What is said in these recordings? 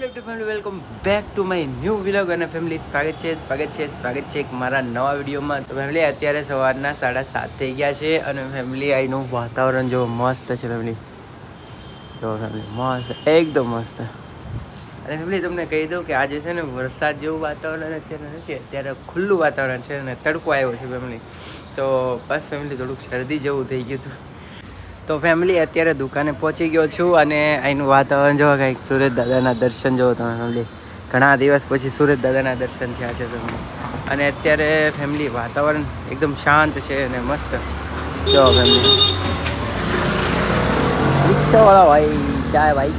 Hello to family welcome back to my new vlog અને family સ્વાગત છે સ્વાગત છે સ્વાગત છે એક મારા નવા વિડીયોમાં. તો ફેમિલી અત્યારે સવારના સાડા સાત થઈ ગયા છે અને ફેમિલી આઈનું વાતાવરણ જો મસ્ત છે ફેમિલી જો ફેમિલી મસ્ત, એકદમ મસ્ત. અને ફેમિલી તમને કહી દઉં કે આજે છે ને વરસાદ જેવું વાતાવરણ અત્યારે નથી, અત્યારે ખુલ્લું વાતાવરણ છે અને તડકો આવ્યો છે ફેમિલી તો બસ ફેમિલી થોડુંક શરદી જેવું થઈ ગયું હતું. તો ફેમિલી અત્યારે દુકાને પહોંચી ગયો છું અને અહીંનું વાતાવરણ જોવા કંઈક સુરત દાદાના દર્શન જોવો તમે ફેમિલી ઘણા દિવસ પછી સુરત દાદાના દર્શન થયા છે તમને. અને અત્યારે ફેમિલી વાતાવરણ એકદમ શાંત છે અને મસ્ત. જો ફેમિલી રિક્ષાવાળા ભાઈ, જાય ભાઈ.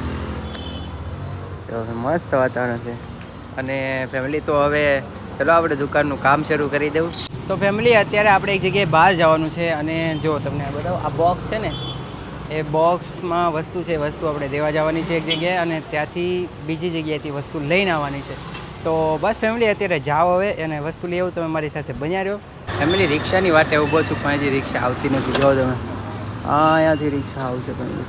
તો મસ્ત વાતાવરણ છે. અને ફેમિલી તો હવે, ચલો આપણે દુકાનનું કામ શરૂ કરી દઉં તો ફેમિલી અત્યારે આપણે એક જગ્યાએ બહાર જવાનું છે અને જો તમને બતાવો, આ બોક્સ છે ને એ બોક્સમાં વસ્તુ છે વસ્તુ આપણે દેવા જવાની છે એક જગ્યાએ અને ત્યાંથી બીજી જગ્યાએથી વસ્તુ લઈને આવવાની છે. તો બસ ફેમિલી અત્યારે જાઓ હવે અને વસ્તુ લઈ આવું, તમે મારી સાથે બન્યા રહ્યો ફેમિલી રિક્ષાની વાટે ઊભો છું, પણ હજી રિક્ષા આવતી નથી. જો તમે. હા, અહીંયાથી રિક્ષા આવશે ફેમિલી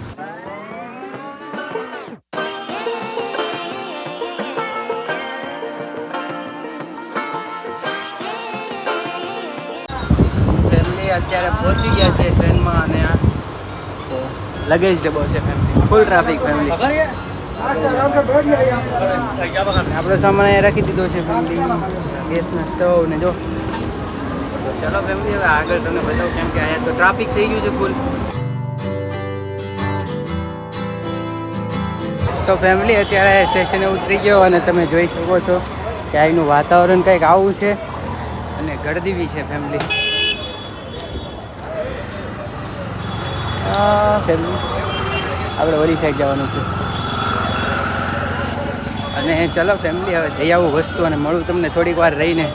ફેમિલી અત્યારે પહોંચી ગયા છે ટ્રેનમાં અને લગેજ ડબ્બો છે ફેમિલી ફૂલ ટ્રાફિક ફેમિલી આપણો સામાન રાખી દીધો છે ફેમિલી ગેસના સ્ટવ ને જો. ચલો ફેમિલી હવે આગળ તમને બતાવું કેમ કે અહીંયા તો ટ્રાફિક થઈ ગયું છે ફૂલ તો ફેમિલી અત્યારે સ્ટેશને ઉતરી ગયો અને તમે જોઈ શકો છો કે અહીંનું વાતાવરણ કંઈક આવું છે અને ગળદી બી છે ફેમિલી ફેમિલી આપણે વળી સાઈડ જવાનું છે. અને ચલો ફેમિલી હવે જઈ આવું વસ્તુ અને મળું તમને થોડીક વાર રહીને.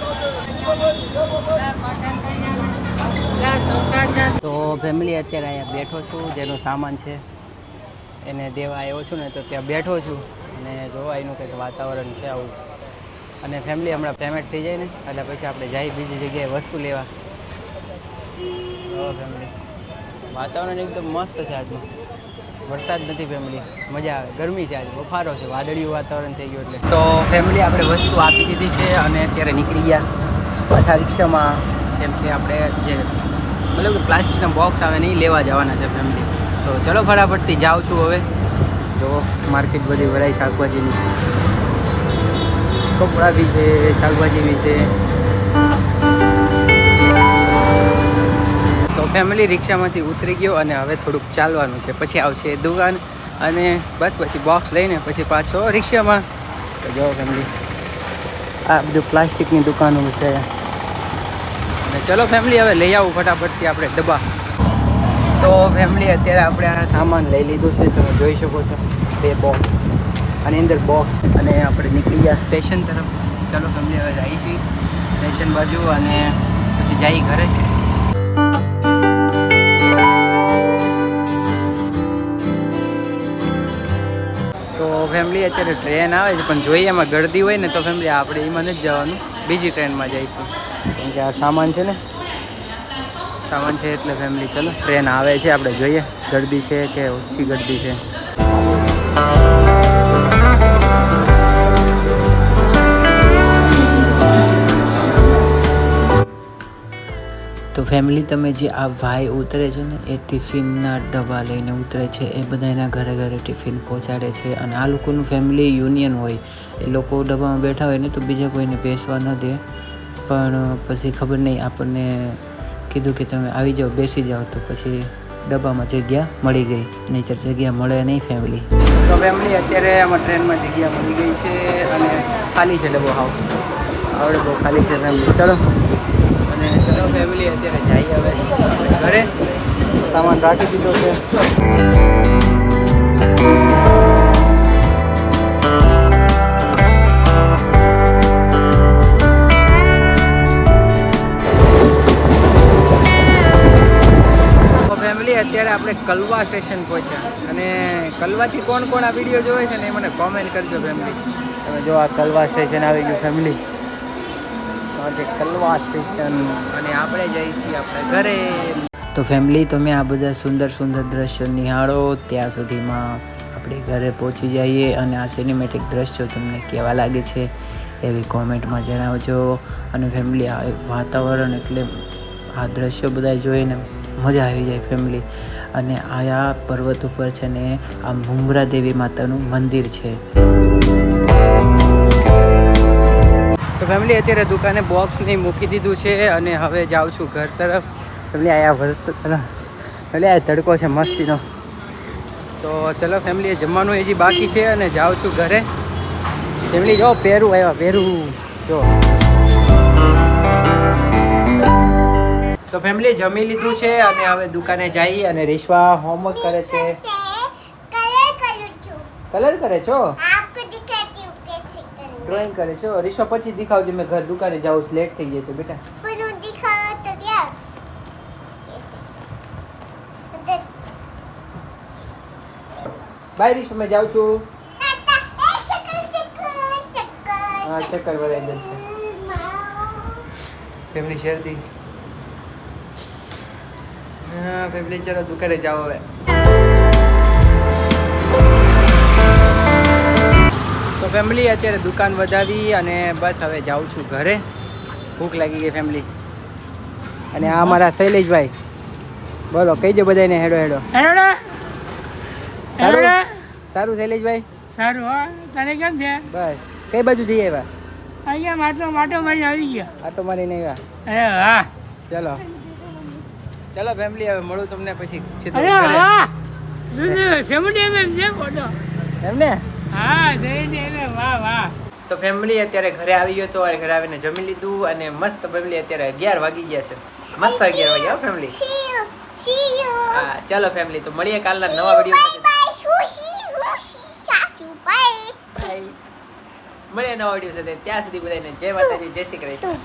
તો ફેમિલી અત્યારે અહીંયા બેઠો છું, જેનો સામાન છે. એને દેવા આવ્યો છું ને તો ત્યાં બેઠો છું. અને જોવા એનું કંઈક વાતાવરણ છે આવું. અને ફેમિલી હમણાં પેમેન્ટ થઈ જાય ને, એટલે પછી આપણે જઈ બીજી જગ્યાએ વસ્તુ લેવા. ફેમિલી વાતાવરણ એકદમ મસ્ત છે આજનું. વરસાદ નથી ફેમિલી મજા આવે. ગરમી છે આજે. બફારો છે. વાદળિયું વાતાવરણ થઈ ગયું એટલે. તો ફેમિલી આપણે વસ્તુ આપી દીધી છે અને અત્યારે નીકળી ગયા. પાછા રિક્ષામાં. કેમ કે આપણે જે મતલબ કે પ્લાસ્ટિકના બોક્સ આવે નહીં લેવા જવાના છે ફેમિલી તો ચલો ફટાફટથી જાઉં છું હવે. જો માર્કેટ બધી ભરાઈ શાકભાજીની. કપડાં બી છે, શાકભાજી બી છે. ફેમિલી રિક્ષામાંથી ઉતરી ગયો અને હવે થોડુંક ચાલવાનું છે. પછી આવશે દુકાન અને બસ પછી બોક્સ લઈને પછી પાછો રિક્ષામાં તો જો ફેમિલી આ બધું પ્લાસ્ટિકની દુકાનો છે. અને ચલો ફેમિલી હવે લઈ આવું ફટાફટથી આપણે ડબ્બા. તો ફેમિલી અત્યારે આપણે આ સામાન લઈ લીધું છે. તમે જોઈ શકો છો, બે બોક્સ આની અંદર બોક્સ અને આપણે નીકળી ગયા સ્ટેશન તરફ. ચલો ફેમિલી હવે જઈએ છીએ સ્ટેશન બાજુ અને પછી જઈ ઘરે. ફેમિલી અત્યારે ટ્રેન આવે છે, પણ જોઈએ એમાં ગળદી હોય ને તો ફેમિલી આપણે એમાં નથી જવાનું. બીજી ટ્રેનમાં જઈશું. કેમ કે આ સામાન છે ને? સામાન છે એટલે ફેમિલી ચલો ટ્રેન આવે છે, આપણે જોઈએ. ગળદી છે કે ઓછી ગળદી છે? તો ફેમિલી તમે જે આ ભાઈ ઉતરે છે ને, એ ટિફિનના ડબ્બા લઈને ઉતરે છે. એ બધાના ઘરે ઘરે ટિફિન પહોંચાડે છે અને આ લોકોનું ફેમિલી યુનિયન હોય. એ લોકો ડબ્બામાં બેઠા હોય ને તો બીજા કોઈને બેસવા ન દે. પણ પછી ખબર નહીં આપણને કીધું કે તમે આવી જાઓ, બેસી જાઓ. તો પછી ડબ્બામાં જગ્યા મળી ગઈ. નહીંતર જગ્યા મળે નહીં ફેમિલી તો ફેમિલી અત્યારે આમાં ટ્રેનમાં જગ્યા મળી ગઈ છે અને ખાલી છે ડબ્બો. હાવ. આવડે બહુ ખાલી છે ફેમિલી ચલો. ફેમિલી અત્યારે જઈએ હવે. ઘરે સામાન રાખી દીધો છે. અત્યારે આપણે કલવા સ્ટેશન પહોંચ્યા અને કલવાથી કોણ કોણ આ વીડિયો જોવે છે ને એ મને કોમેન્ટ કરજો ફેમિલી તમે જો આ કલવા સ્ટેશન આવી ગયું ફેમિલી આ કલવા સ્ટેશન અને આપણે છીએ આપણે ઘરે. તો ફેમિલી તમે આ બધા સુંદર સુંદર દ્રશ્યો નિહાળો. ત્યાં સુધીમાં આપણે ઘરે પહોંચી જઈએ અને આ સિનેમેટિક દ્રશ્યો તમને કેવા લાગે છે એવી કોમેન્ટમાં જણાવજો. અને ફેમિલી આ વાતાવરણ એટલે આ દ્રશ્યો બધા જોઈને મજા આવી જાય ફેમિલી અને આયા પર્વત ઉપર છે ને, આ મુમરા દેવી માતાનું મંદિર છે. તો ફેમિલી અત્યારે દુકાને બોક્સ નહીં મૂકી દીધું છે અને હવે જાઉં છું ઘર તરફ. ફેમિલી આયા વર્ત એટલે આ તડકો છે મસ્તીનો. તો ચલો ફેમિલી જમવાનું હજી બાકી છે અને જાઉં છું ઘરે. ફેમિલી જો પહેરું આવ્યા પહેરું જો. તો ફેમિલી જમી લીધું છે અને હવે દુકાને જઈ અને રેશવા હોમવર્ક કરે છે. કલર કરે છો. ડ્રોઈંગ કરે છે. રીશો પછી દેખાવજે મેં ઘર દુકાને જાઉં છું. લેટ થઈ જાય છે બેટા બાય રીશો મેં જાઉં છું. હા ચક્કર વળાઈ ગયો છે ફેમિલી શેરથી હા ફેમિલી ચલો દુકાને જાઓ હવે. તો ફેમિલી અત્યારે દુકાન વધાવી અને બસ હવે જાઉં છું ઘરે. ભૂખ લાગી ગઈ ફેમિલી અને આ અમારા શૈલેષભાઈ. બોલો કહીજો બધાને હેડો હેડો. હેડો સારું? સારું શૈલેષભાઈ? સારું હા. તને કેમ છે? બસ. કઈ બાજુ જઈએ આવ્યા? અહીંયા માટો માટો મારી આવી ગયા. આટો મારીને આવ્યા? હા. ચલો. ચલો ફેમિલી હવે મળું તમને પછી એમ અરે હા વાહ વાહ. તો ફેમિલી અત્યારે ઘરે આવી ગયો તો અને ઘરે આવીને જમી લીધું અને મસ્ત ફેમિલી અત્યારે અગિયાર વાગી ગયા છે. મસ્ત અગિયાર વાગ્યા ફેમિલી હા ચાલો ફેમિલી તો મળીએ કાલના નવા વીડિયો મળીએ નવા વીડિયો સાથે. ત્યાં સુધી બધાને જય માતાજી જય શ્રી કૃષ્ણ.